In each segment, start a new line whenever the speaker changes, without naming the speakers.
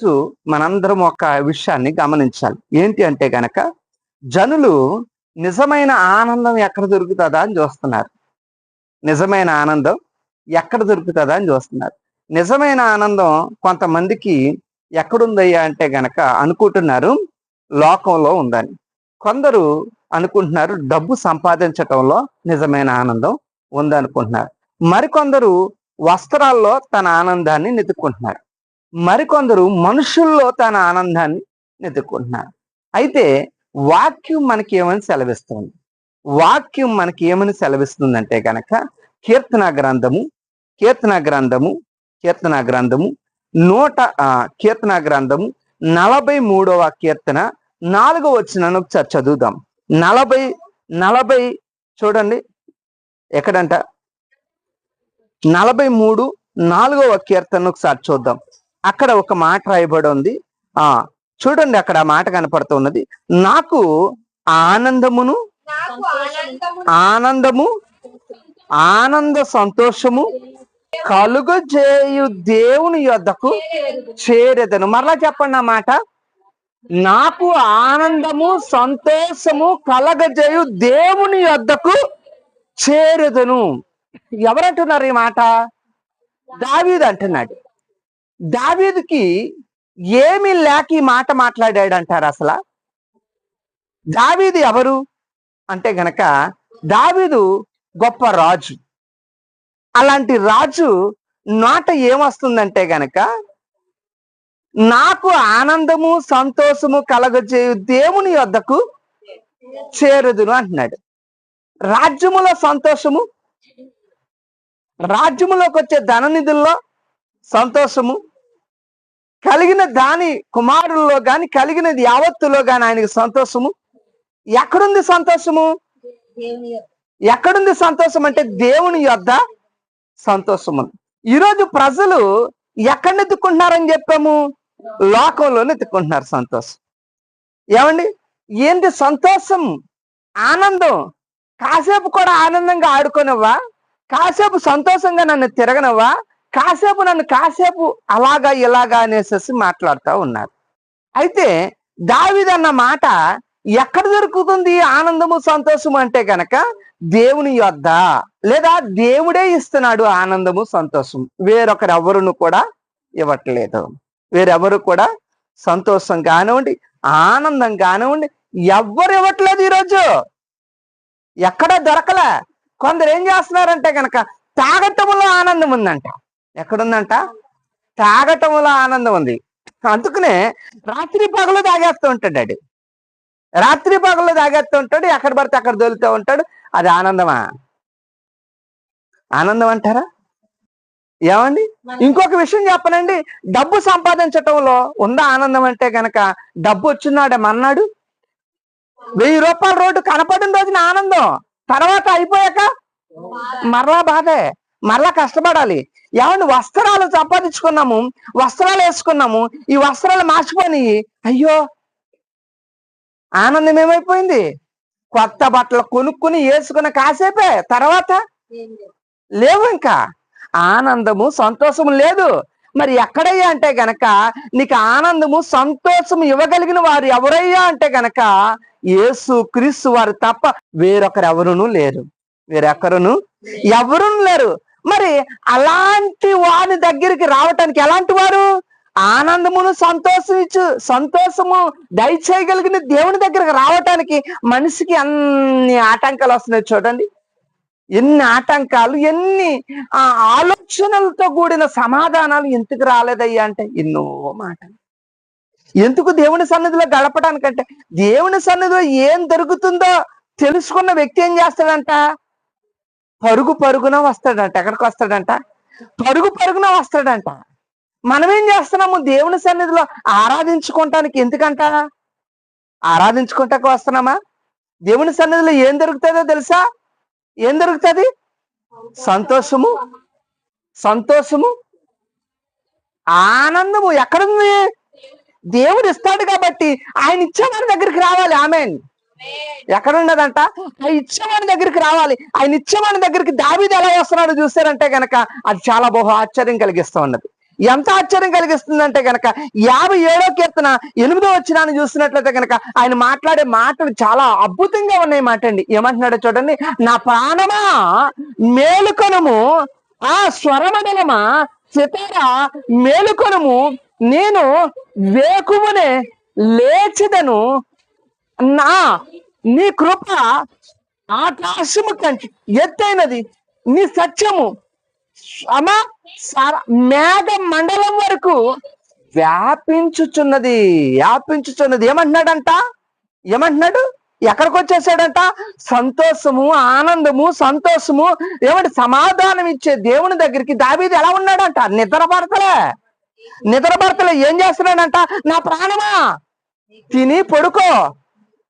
ఈరోజు మనందరం ఒక విషయాన్ని గమనించాలి. ఏంటి అంటే గనక జనులు నిజమైన ఆనందం ఎక్కడ దొరుకుతుందా అని చూస్తున్నారు. నిజమైన ఆనందం ఎక్కడ దొరుకుతుందా అని చూస్తున్నారు. నిజమైన ఆనందం కొంతమందికి ఎక్కడుందయ్యా అంటే గనక అనుకుంటున్నారు లోకంలో ఉందని. కొందరు అనుకుంటున్నారు డబ్బు సంపాదించటంలో నిజమైన ఆనందం ఉందనుకుంటున్నారు. మరికొందరు వస్త్రాల్లో తన ఆనందాన్ని వెతుక్కుంటున్నారు మరికొందరు మనుషుల్లో తన ఆనందాన్ని వెతుక్కుంటున్నారు అయితే వాక్యం మనకి ఏమని సెలవిస్తుంది? వాక్యం మనకి ఏమని సెలవిస్తుందంటే గనక కీర్తన గ్రంథము కీర్తన గ్రంథము కీర్తన గ్రంథము నూట కీర్తన గ్రంథము నలభై మూడవ కీర్తన నాలుగో వచ్చిన ఒకసారి చదువుదాం. నలభై నలభై చూడండి. ఎక్కడంట? నలభై మూడు నాలుగవ కీర్తన ఒకసారి చూద్దాం. అక్కడ ఒక మాట రాయబడి ఉంది. ఆ చూడండి అక్కడ ఆ మాట కనపడుతున్నది. నాకు ఆనందమును
ఆనందము
ఆనంద సంతోషము కలుగజేయు దేవుని యొద్దకు చేరేదను. మరలా చెప్పండి ఆ మాట. నాకు ఆనందము సంతోషము కలగజేయు దేవుని యొద్దకు చేరదను. ఎవరంటున్నారు ఈ మాట? దావీద్ అంటున్నాడు. దావీదుకి ఏమి లేక ఈ మాట మాట్లాడాడు అంటారు అసలు? దావీదు ఎవరు? అంటే గనక దావీదు గొప్ప రాజు. అలాంటి రాజు నాట ఏమొస్తుందంటే గనక నాకు ఆనందము సంతోషము కలగజేయు దేవుని యొద్దకు చేరుదును అంటున్నాడు. రాజ్యములో సంతోషము? రాజ్యములోకి వచ్చే ధననిధుల్లో సంతోషము? కలిగిన దాని కుమారుల్లో గాని కలిగినది యావత్తులో గాని ఆయనకి సంతోషము? ఎక్కడుంది సంతోషము? ఎక్కడుంది సంతోషం అంటే దేవుని యొద్ద సంతోషం ఉంది ఈరోజు ప్రజలు ఎక్కడ ఎత్తుకుంటున్నారని చెప్పాము? లోకంలోనే ఎత్తుకుంటున్నారు సంతోషం. ఏమండి? ఏంటి సంతోషం? ఆనందం. కాసేపు కూడా ఆనందంగా ఆడుకోనవ్వా? కాసేపు సంతోషంగా నన్ను తిరగనవ్వా? కాసేపు నన్ను కాసేపు అలాగా ఇలాగా అనేసి మాట్లాడుతూ ఉన్నారు. అయితే దావిదన్న మాట ఎక్కడ దొరుకుతుంది? ఆనందము సంతోషము అంటే గనక దేవుని యొద్ద లేదా దేవుడే ఇస్తున్నాడు ఆనందము సంతోషం వేరొకరెవరును కూడా ఇవ్వట్లేదు. వేరెవరు కూడా సంతోషం కానివ్వండి ఆనందం కానివ్వండి ఎవ్వరు ఇవ్వట్లేదు ఈరోజు. ఎక్కడ దొరకలే. కొందరు ఏం చేస్తున్నారంటే గనక తాగటంలో ఆనందం ఉందంట. ఎక్కడుందంట? తాగటంలో ఆనందం ఉంది. అందుకనే రాత్రి పగలు తాగేస్తూ ఉంటాడు ఆడు. రాత్రి పగలు తాగేస్తూ ఉంటాడు ఎక్కడ పడితే అక్కడ దొలుతూ ఉంటాడు. అది ఆనందమా? ఆనందం అంటారా? ఏమండి? ఇంకొక విషయం చెప్పనండి. డబ్బు సంపాదించటంలో ఉందా ఆనందం అంటే గనక డబ్బు వచ్చినాడేమన్నాడు వెయ్యి రూపాయల రోడ్డు కనపడిన రోజున ఆనందం. తర్వాత అయిపోయాక? మరలా బాధే. మరలా కష్టపడాలి. ఏమండి వస్త్రాలు సంపాదించుకున్నాము వస్త్రాలు వేసుకున్నాము ఈ వస్త్రాలు మార్చిపోయి అయ్యో! ఆనందం ఏమైపోయింది? కొత్త బట్టలు కొనుక్కుని వేసుకున్న కాసేపే తర్వాత? లేవు ఇంకా. ఆనందము సంతోషము లేదు. మరి ఎక్కడయ్యా అంటే గనక నీకు ఆనందము సంతోషము ఇవ్వగలిగిన వారు ఎవరయ్యా అంటే గనక యేసు క్రీస్తు వారు తప్ప వేరొకరు లేరు. వేరొకరును ఎవరు లేరు. మరి అలాంటి వారి దగ్గరికి రావటానికి ఎలాంటి వారు? ఆనందమును సంతోషం ఇచ్చు సంతోషము దయచేయగలిగిన దేవుని దగ్గరకు రావటానికి మనిషికి అన్ని ఆటంకాలు వస్తున్నాయి చూడండి. ఎన్ని ఆటంకాలు ఎన్ని ఆ ఆలోచనలతో కూడిన సమాధానాలు ఎందుకు రాలేదయ్యా అంటే ఎన్నో మాటలు. ఎందుకు దేవుని సన్నిధిలో గడపడానికంటే దేవుని సన్నిధిలో ఏం దొరుకుతుందో తెలుసుకున్న వ్యక్తి ఏం చేస్తాడంట? పరుగు పరుగున వస్తాడంట. ఎక్కడికి వస్తాడంట? పరుగు పరుగున వస్తాడంట. మనమేం చేస్తున్నాము? దేవుని సన్నిధిలో ఆరాధించుకోవటానికి ఎందుకంట? ఆరాధించుకుంటాక వస్తున్నామా? దేవుని సన్నిధిలో ఏం దొరుకుతుందో తెలుసా? ఏం దొరుకుతుంది? సంతోషము. సంతోషము. ఆనందము. ఎక్కడుంది? దేవుడు ఇస్తాడు కాబట్టి ఆయన ఇచ్చేవాడి దగ్గరికి రావాలి. ఆమె ఎక్కడున్నదంట ఆ ఇచ్చేవాడి దగ్గరికి రావాలి. ఆయన ఇచ్చేవాడి దగ్గరికి దావీది ఎలా వస్తున్నాడు చూస్తారంటే గనక అది చాలా బహు ఆశ్చర్యం కలిగిస్తూ ఉన్నది. ఎంత ఆశ్చర్యం కలిగిస్తుందంటే గనక యాభై ఏడో కీర్తన ఎనిమిదో వచ్చినాన్ని చూసినట్లయితే గనక ఆయన మాట్లాడే మాటలు చాలా అద్భుతంగా ఉన్నాయి మాట అండి ఏమంటున్నాడో చూడండి. నా ప్రాణమా మేలుకొనము ఆ స్వరమండలమా చితరా మేలుకొనము నేను వేకువనే లేచిదను నా నీ కృప ఆకాశము కంటే ఎత్తైనది. నీ సత్యము అమా మేఘ మండలం వరకు వ్యాపించుచున్నది వ్యాపించుచున్నది. ఏమంటున్నాడంట? ఏమంటున్నాడు? ఎక్కడికి వచ్చేసాడంట సంతోషము ఆనందము సంతోషము ఏమంటే సమాధానం ఇచ్చే దేవుని దగ్గరికి. దాబీది ఎలా ఉన్నాడంట? నిద్రపడతలే నిద్రపడతలే ఏం చేస్తున్నాడంట? నా ప్రాణమా? తిని పడుకో.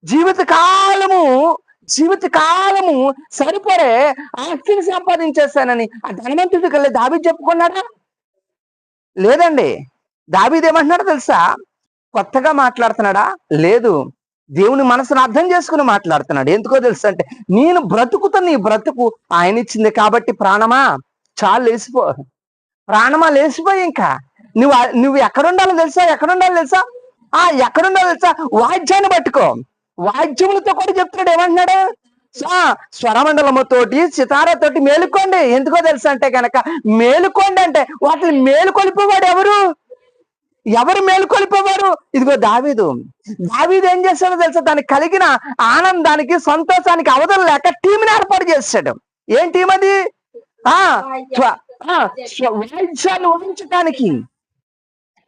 జీవిత కాలము జీవిత కాలము సరిపడే ఆస్తిని సంపాదించేస్తానని. ఆ ధనవంతుడికి వెళ్ళి దాబీ చెప్పుకున్నాడా? లేదండి. దాబీదేమంటున్నాడా తెలుసా? కొత్తగా మాట్లాడుతున్నాడా? లేదు. దేవుని మనసును అర్థం చేసుకుని మాట్లాడుతున్నాడు. ఎందుకో తెలుసా అంటే నేను బ్రతుకుతున్న నీ బ్రతుకు ఆయన ఇచ్చింది కాబట్టి ప్రాణమా? చాలు లేచిపో. ప్రాణమా లేచిపోయి ఇంకా? నువ్వు నువ్వు ఎక్కడుండాలో తెలుసా? ఎక్కడుండాలో తెలుసా? ఆ ఎక్కడుండాలో తెలుసా? వాద్యాన్ని పట్టుకో. వాద్యములతో కూడా చెప్తున్నాడు. ఏమంటున్నాడు? స్వరమండలముతోటి సితారతోటి మేలుకోండి. ఎందుకో తెలుసు అంటే గనక మేలుకోండి అంటే వాటిని మేలుకొలిపేవాడు ఎవరు? ఎవరు మేలుకొలిపేవారు? ఇదిగో దావీదు. దావీదు ఏం చేశాడో తెలుసా? దానికి కలిగిన ఆనందానికి సంతోషానికి అవధులు లేక టీంని ఏర్పాటు చేశాడు ఏం టీం అది? ఆ వాయిద్యాలు ఊహించడానికి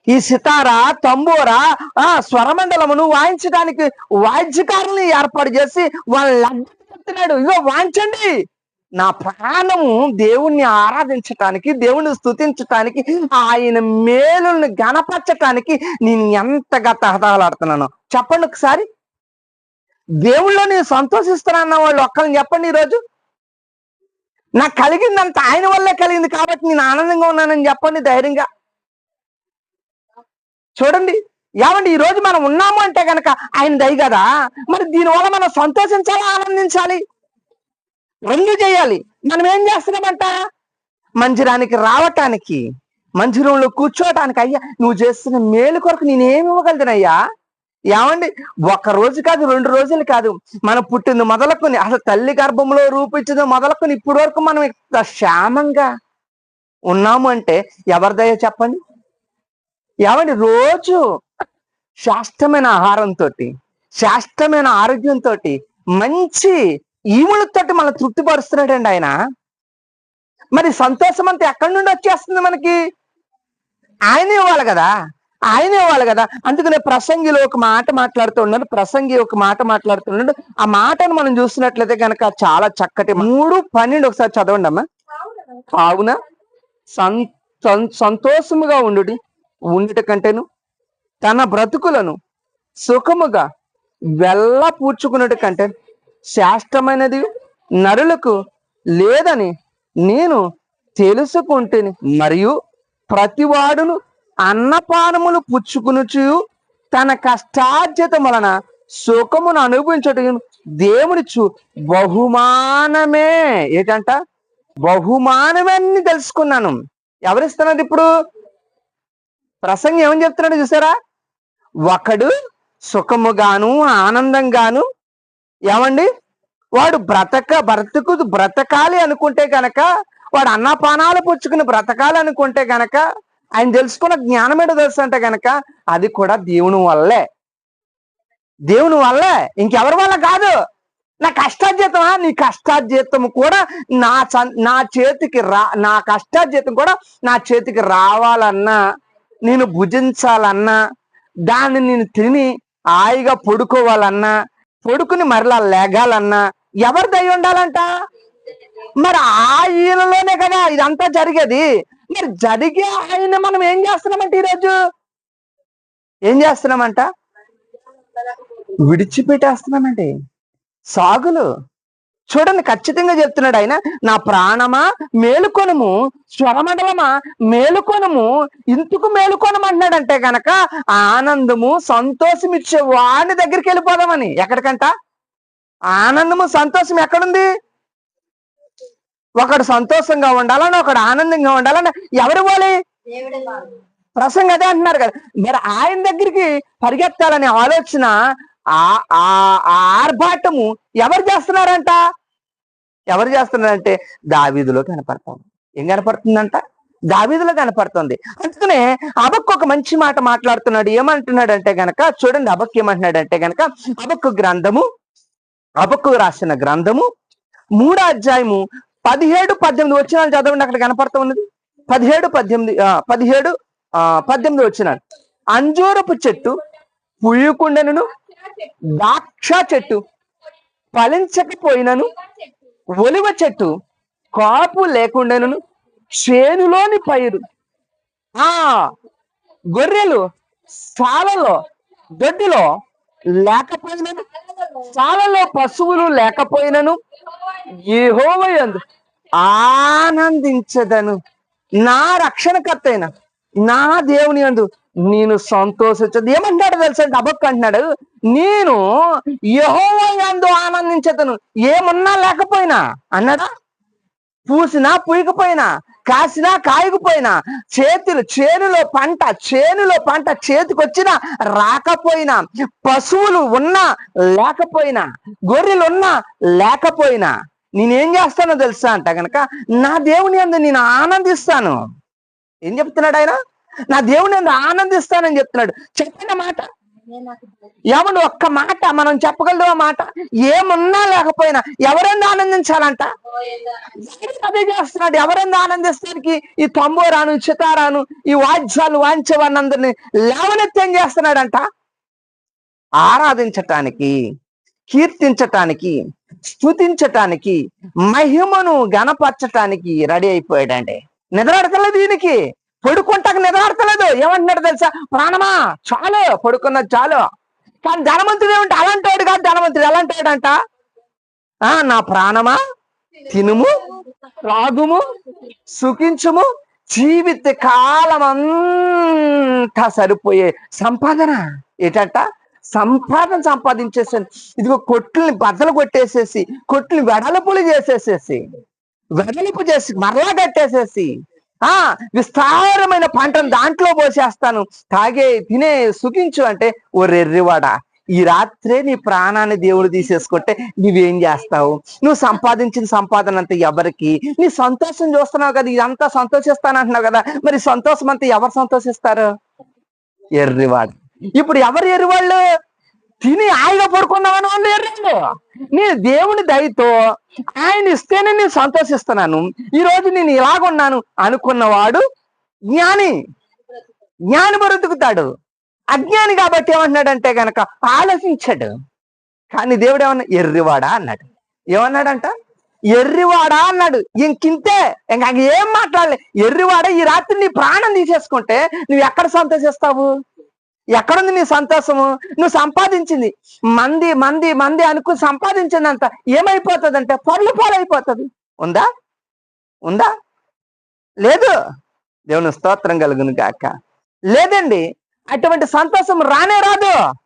ఈ సితార తంబూర ఆ స్వరమండలమును వాయించడానికి వాయిద్యకారుల్ని ఏర్పాటు చేసి వాళ్ళ చెప్తున్నాడు. ఇగో వాయించండి. నా ప్రాణము దేవుణ్ణి ఆరాధించటానికి దేవుణ్ణి స్తుతించటానికి ఆయన మేలుల్ని గణపరచటానికి నేను ఎంతగా తహతహలాడుతున్నాను. చెప్పండి ఒకసారి. దేవుళ్ళో నేను సంతోషిస్తున్నాన్న వాళ్ళు ఒక్కరిని చెప్పండి ఈరోజు. నాకు కలిగిందంత ఆయన వల్లే కలిగింది కాబట్టి నేను ఆనందంగా ఉన్నానని చెప్పండి ధైర్యంగా. చూడండి ఏమండి ఈ రోజు మనం ఉన్నాము అంటే గనక ఆయన దయ కదా? మరి దీనివల్ల మనం సంతోషించాలి ఆనందించాలి? రెండు చేయాలి. మనం ఏం చేస్తున్నామంట? మందిరానికి రావటానికి మందిరంలో కూర్చోవటానికి అయ్యా నువ్వు చేస్తున్న మేలు కొరకు నేనేమి ఇవ్వగలదునయ్యా? ఏమండి ఒక రోజు కాదు రెండు రోజులు కాదు. మనం పుట్టింది మొదలుకొని అసలు తల్లి గర్భంలో రూపించింది మొదలుకొని ఇప్పటి వరకు మనం ఇంత క్షేమంగా ఉన్నాము అంటే ఎవరి చెప్పండి? ఏమండి రోజు శాస్త్రమైన ఆహారంతో శాస్త్రమైన ఆరోగ్యంతో మంచి ఈవులతోటి మనం తృప్తిపరుస్తున్నాడండి ఆయన. మరి సంతోషం అంతా ఎక్కడి నుండి వచ్చేస్తుంది మనకి? ఆయన ఇవ్వాలి కదా? ఆయన ఇవ్వాలి కదా? అందుకనే ప్రసంగిలో ఒక మాట మాట్లాడుతూ ఉన్నాడు ప్రసంగి ఒక మాట మాట్లాడుతున్నాడు ఆ మాటను మనం చూసినట్లయితే కనుక చాలా చక్కటి మూడు పన్నెండు ఒకసారి చదవండి అమ్మా. కావున సంతోషముగా ఉండుడి ఉండుట కంటేను తన బ్రతుకులను సుఖముగా వెళ్ళ పూడ్చుకున్నట్టు కంటే శ్రేష్టమైనది నరులకు లేదని నేను తెలుసుకుంటేని. మరియు ప్రతివాడును అన్నపానములు పుచ్చుకునుచు తన కష్టార్జితం వలన సుఖమును అనుభవించటం దేవునిచ్చు చూ బహుమానమే. ఏంటంట? బహుమానమే అని తెలుసుకున్నాను. ఎవరిస్తున్నది ఇప్పుడు? ప్రసంగం ఏమని చెప్తున్నాడు చూసారా? ఒకడు సుఖముగాను ఆనందంగాను ఏమండి? వాడు బ్రతక బ్రతుకు బ్రతకాలి అనుకుంటే గనక వాడు అన్నపానాలు పుచ్చుకుని బ్రతకాలి అనుకుంటే గనక ఆయన తెలుసుకున్న జ్ఞానం ఏంటో తెలుసు అంటే గనక అది కూడా దేవుని వల్లే. దేవుని వల్లే. ఇంకెవరి వల్ల కాదు? నా కష్టార్జితమా? నీ కష్టార్జితం కూడా నా నా చేతికి రా నా కష్టార్జితం కూడా నా చేతికి రావాలన్నా. నేను భుజించాలన్నా దాన్ని నేను తిని హాయిగా పడుకోవాలన్నా పడుకుని మరలా లేగాలన్నా ఎవరి దయ ఉండాలంట? మరి ఆయనలోనే కదా ఇదంతా జరిగేది. మరి జరిగే ఆయన మనం ఏం చేస్తున్నామంట ఈరోజు? ఏం చేస్తున్నామంట? విడిచిపెట్టేస్తున్నామండి. సాగులు. చూడండి ఖచ్చితంగా చెప్తున్నాడు ఆయన నా ప్రాణమా మేలుకొనము స్వరమండలమా మేలుకొనము ఇందుకు మేలుకొనము అంటున్నాడంటే గనక ఆనందము సంతోషం ఇచ్చే వాడిని దగ్గరికి వెళ్ళిపోదామని. ఎక్కడికంట? ఆనందము సంతోషం ఎక్కడుంది? ఒకడు సంతోషంగా ఉండాలని ఒకడు ఆనందంగా ఉండాలని ఎవరు పోలి
ప్రసంగం
ప్రసంగ అదే అంటున్నారు కదా. మరి ఆయన దగ్గరికి పరిగెత్తాలనే ఆలోచన ఆ ఆ ఆ ఆర్భాటము ఎవరు చేస్తున్నారంట? ఎవరు చేస్తున్నారంటే దావీదులో కనపడుతుంది ఏం కనపడుతుందంట? దావీదులో కనపడుతుంది. అందుకనే అబక్కు ఒక మంచి మాట మాట్లాడుతున్నాడు. ఏమంటున్నాడు అంటే గనక చూడండి అబక్కు ఏమంటున్నాడు అంటే గనక అబక్కు గ్రంథము అబక్కు రాసిన గ్రంథము మూడో అధ్యాయము పదిహేడు పద్దెనిమిది వచ్చినాలు చదవండి అక్కడ కనపడుతూ ఉన్నది. పదిహేడు పద్దెనిమిది ఆ, పదిహేడు ఆ, పద్దెనిమిది వచ్చినాడు అంజూరపు చెట్టు పుయ్యకుండెను ద్రాక్ష చెట్టు ఫలించకపోయినను ఒలివ చెట్టు కాపు లేకుండాను చేనులోని పైరు. ఆ గొర్రెలు సాలలో దొడ్డిలో లేకపోయినను సాలలో పశువులు లేకపోయినను ఏహోవయందు ఆనందించదను. నా రక్షణకర్త నా దేవుని అందు నేను సంతోషించదు. ఏమంటాడు తెలుసా? డబక్ అంటున్నాడు. నేను యహోవయందు ఆనందించదను. ఏమున్నా లేకపోయినా అన్నాడా? పూసినా పూయకపోయినా కాసినా కాయకపోయినా చేతులు చేనులో పంట చేనులో పంట చేతికొచ్చినా రాకపోయినా పశువులు ఉన్నా లేకపోయినా గొర్రెలు ఉన్నా లేకపోయినా నేనేం చేస్తానో తెలుసా అంట గనక నా దేవుని అందు నేను ఆనందిస్తాను. ఏం చెప్తున్నాడు ఆయన? నా దేవుడు అందు ఆనందిస్తానని చెప్తున్నాడు. చెప్పిన మాట. ఎవడు ఒక్క మాట మనం చెప్పగలదు ఆ మాట? ఏమున్నా లేకపోయినా ఎవరెందు ఆనందించాలంట? అదే చేస్తున్నాడు. ఎవరెందు ఆనందిస్తానికి? ఈ తంబోరాను చితారాను ఈ వాద్యాలు వాంచేవాళ్ళందరినీ లేవనెత్యం చేస్తున్నాడంట? ఆరాధించటానికి కీర్తించటానికి స్థుతించటానికి మహిమను గణపరచటానికి రెడీ అయిపోయాడండి. నిద్రాడతలేదు దీనికి. పడుకుంటాక నిద్రాడతలేదు ఏమంటున్నాడు తెలుసా? ప్రాణమా? చాలు పడుకున్నది చాలు. కానీ ధనవంతుడు ఏమంటే అలాంటి కాదు ధనవంతుడు. ఎలాంటి అంట ఆ నా ప్రాణమా? తినుము రాగుము సుఖించుము. జీవిత కాలం అంతా సరిపోయే సంపాదన ఏటంట? సంపాదన సంపాదించేసాను. ఇదిగో కొట్లని బద్దలు కొట్టేసేసి కొట్లని వెడలపులు చేసేసేసి వెడలిపు చేసి మరలా కట్టేసేసి ఆ విస్తారమైన పంటను దాంట్లో పోసేస్తాను. తాగే తినే సుఖించు అంటే ఓ రెర్రివాడా ఈ రాత్రే నీ ప్రాణాన్ని దేవుడు తీసేసుకుంటే నువ్వేం చేస్తావు? నువ్వు సంపాదించిన సంపాదన అంతా ఎవరికి? నీ సంతోషం చూస్తున్నావు కదా ఇదంతా సంతోషిస్తానంటున్నావు కదా మరి సంతోషం అంతా ఎవరు సంతోషిస్తారు? ఎర్రివాడు. ఇప్పుడు ఎవరు ఎర్రివాళ్ళు? తిని హాయిగా పడుకుందామని వాళ్ళు ఎర్రాళ్ళు నేను దేవుని దయతో ఆయన ఇస్తేనే నేను సంతోషిస్తున్నాను. ఈ రోజు నేను ఇలాగున్నాను అనుకున్నవాడు జ్ఞాని. జ్ఞాని బ్రతుకుతాడు అజ్ఞాని కాబట్టి ఏమంటున్నాడంటే గనక ఆలోచించాడు. కానీ దేవుడు ఏమన్నా ఎర్రివాడా అన్నాడు. ఏమన్నాడంట? ఎర్రివాడా అన్నాడు. ఇంకింతే. ఇంకా ఏం మాట్లాడలే. ఎర్రివాడా ఈ రాత్రి నీ ప్రాణం తీసేసుకుంటే నువ్వు ఎక్కడ సంతోషిస్తావు? ఎక్కడుంది నీ సంతోషము? నువ్వు సంపాదించింది. మంది మంది మంది అనుకుని సంపాదించిందంత ఏమైపోతుంది అంటే పొరలు పాలైపోతుంది. ఉందా? ఉందా? లేదు. దేవుని స్తోత్రం కలుగును గాక. లేదండి. అటువంటి సంతోషం రానే రాదు.